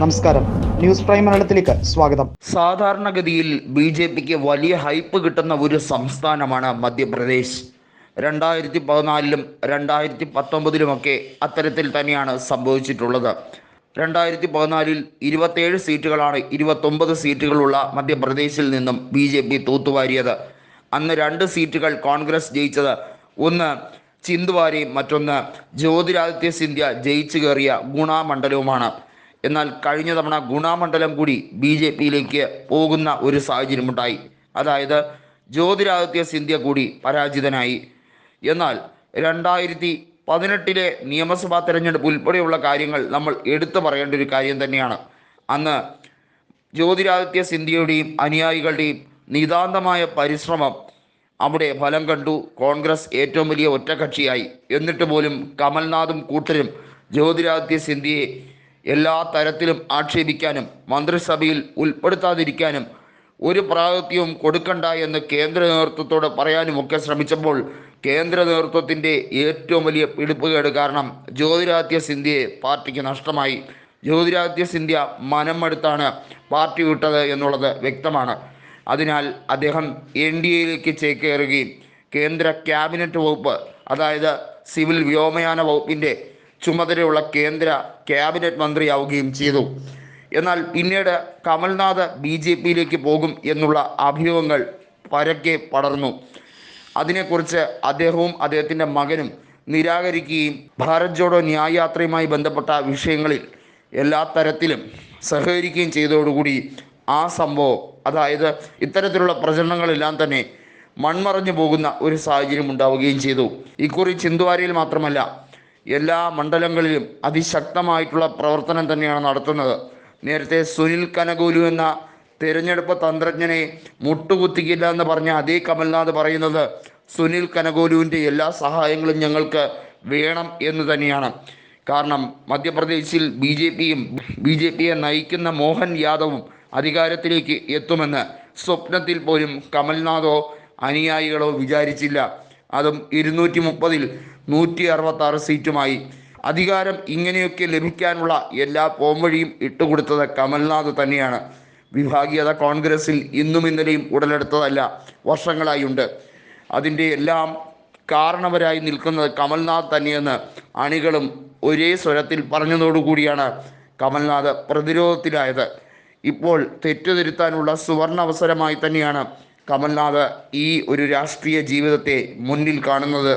നമസ്കാരം. News prime മലയാളത്തിലേക്ക് സ്വാഗതം. സാധാരണഗതിയിൽ ബി ജെ പിക്ക് വലിയ ഹൈപ്പ് കിട്ടുന്ന ഒരു സംസ്ഥാനമാണ് മധ്യപ്രദേശ്. രണ്ടായിരത്തി പതിനാലിലും രണ്ടായിരത്തി പത്തൊമ്പതിലുമൊക്കെ അത്തരത്തിൽ തന്നെയാണ് സംഭവിച്ചിട്ടുള്ളത്. രണ്ടായിരത്തി പതിനാലിൽ ഇരുപത്തേഴ് സീറ്റുകളാണ് ഇരുപത്തൊമ്പത് സീറ്റുകളുള്ള മധ്യപ്രദേശിൽ നിന്നും ബി ജെ പി തൂത്തുവാരിയത്. അന്ന് രണ്ട് സീറ്റുകൾ കോൺഗ്രസ് ജയിച്ചത്. ഒന്ന് ചിന്തുവാരി മറ്റൊന്ന് ജ്യോതിരാദിത്യ സിന്ധ്യ ജയിച്ചു കയറിയ ഗുണാമണ്ഡലവുമാണ്. എന്നാൽ കഴിഞ്ഞ തവണ ഗുണാമണ്ഡലം കൂടി ബി ജെ പിയിലേക്ക് പോകുന്ന ഒരു സാഹചര്യമുണ്ടായി. അതായത് ജ്യോതിരാദിത്യ സിന്ധ്യ കൂടി പരാജിതനായി. എന്നാൽ രണ്ടായിരത്തി പതിനെട്ടിലെ നിയമസഭാ തെരഞ്ഞെടുപ്പ് ഉൾപ്പെടെയുള്ള കാര്യങ്ങൾ നമ്മൾ എടുത്തു പറയേണ്ട ഒരു കാര്യം തന്നെയാണ്. അന്ന് ജ്യോതിരാദിത്യ സിന്ധ്യയുടെയും അനുയായികളുടെയും നിതാന്തമായ പരിശ്രമം അവിടെ ഫലം കണ്ടു. കോൺഗ്രസ് ഏറ്റവും വലിയ ഒറ്റകക്ഷിയായി. എന്നിട്ട് പോലും കമൽനാഥും കൂട്ടരും ജ്യോതിരാദിത്യ സിന്ധ്യയെ എല്ലാ തരത്തിലും ആക്ഷേപിക്കാനും മന്ത്രിസഭയിൽ ഉൾപ്പെടുത്താതിരിക്കാനും ഒരു പ്രാതിനിധ്യവും കൊടുക്കണ്ട എന്ന് കേന്ദ്ര നേതൃത്വത്തോട് പറയാനുമൊക്കെ ശ്രമിച്ചപ്പോൾ കേന്ദ്ര നേതൃത്വത്തിന്റെ ഏറ്റവും വലിയ പിടിപ്പുകേട് കാരണം ജ്യോതിരാദിത്യ സിന്ധ്യയെ പാർട്ടിക്ക് നഷ്ടമായി. ജ്യോതിരാദിത്യ സിന്ധ്യ മനമെടുത്താണ് പാർട്ടി വിട്ടത് എന്നുള്ളത് വ്യക്തമാണ്. അതിനാൽ അദ്ദേഹം എൻ ഡി എയിലേക്ക് ചേക്കേറുകയും കേന്ദ്ര ക്യാബിനറ്റ് വകുപ്പ് അതായത് സിവിൽ വ്യോമയാന വകുപ്പിന്റെ ചുമതലയുള്ള കേന്ദ്ര ക്യാബിനറ്റ് മന്ത്രിയാവുകയും ചെയ്തു. എന്നാൽ പിന്നീട് കമൽനാഥ് ബി ജെ പിയിലേക്ക് പോകും എന്നുള്ള അഭ്യൂഹങ്ങൾ പരക്കെ പടർന്നു. അതിനെക്കുറിച്ച് അദ്ദേഹവും അദ്ദേഹത്തിന്റെ മകനും നിരാകരിക്കുകയും ഭാരത് ജോഡോ ന്യായയാത്രയുമായി ബന്ധപ്പെട്ട വിഷയങ്ങളിൽ എല്ലാ തരത്തിലും സഹകരിക്കുകയും ചെയ്തതോടുകൂടി ആ സംഭവം അതായത് ഇത്തരത്തിലുള്ള പ്രചരണങ്ങളെല്ലാം തന്നെ മൺമറഞ്ഞു പോകുന്ന ഒരു സാഹചര്യം ഉണ്ടാവുകയും ചെയ്തു. ഇക്കുറി ചിന്തുവാരയിൽ മാത്രമല്ല എല്ലാ മണ്ഡലങ്ങളിലും അതിശക്തമായിട്ടുള്ള പ്രവർത്തനം തന്നെയാണ് നടത്തുന്നത്. നേരത്തെ സുനിൽ കനകൂലു എന്ന തിരഞ്ഞെടുപ്പ് തന്ത്രജ്ഞനെ മുട്ടുകുത്തിക്കില്ല എന്ന് പറഞ്ഞ അതേ കമൽനാഥ് പറയുന്നത് സുനിൽ കനകോലുവിന്റെ എല്ലാ സഹായങ്ങളും ഞങ്ങൾക്ക് വേണം എന്ന് തന്നെയാണ്. കാരണം മധ്യപ്രദേശിൽ ബി ജെ പിയും ബി ജെ പിയെ നയിക്കുന്ന മോഹൻ യാദവും അധികാരത്തിലേക്ക് എത്തുമെന്ന് സ്വപ്നത്തിൽ പോലും കമൽനാഥോ അനുയായികളോ വിചാരിച്ചില്ല. അതും ഇരുന്നൂറ്റി മുപ്പതിൽ നൂറ്റി അറുപത്തി ആറ് സീറ്റുമായി. അധികാരം ഇങ്ങനെയൊക്കെ ലഭിക്കാനുള്ള എല്ലാ പോംവഴിയും ഇട്ടുകൊടുത്തത് കമൽനാഥ് തന്നെയാണ്. വിഭാഗീയത കോൺഗ്രസിൽ ഇന്നും ഇന്നലെയും ഉടലെടുത്തതല്ല വർഷങ്ങളായുണ്ട്. അതിന്റെ എല്ലാം കാരണവരായി നിൽക്കുന്നത് കമൽനാഥ് തന്നെയെന്ന് അണികളും ഒരേ സ്വരത്തിൽ പറഞ്ഞതോടുകൂടിയാണ് കമൽനാഥ് പ്രതിരോധത്തിലായത്. ഇപ്പോൾ തെറ്റുതിരുത്താനുള്ള സുവർണ അവസരമായി തന്നെയാണ് കമൽനാഥ് ഈ ഒരു രാഷ്ട്രീയ ജീവിതത്തെ മുന്നിൽ കാണുന്നത്.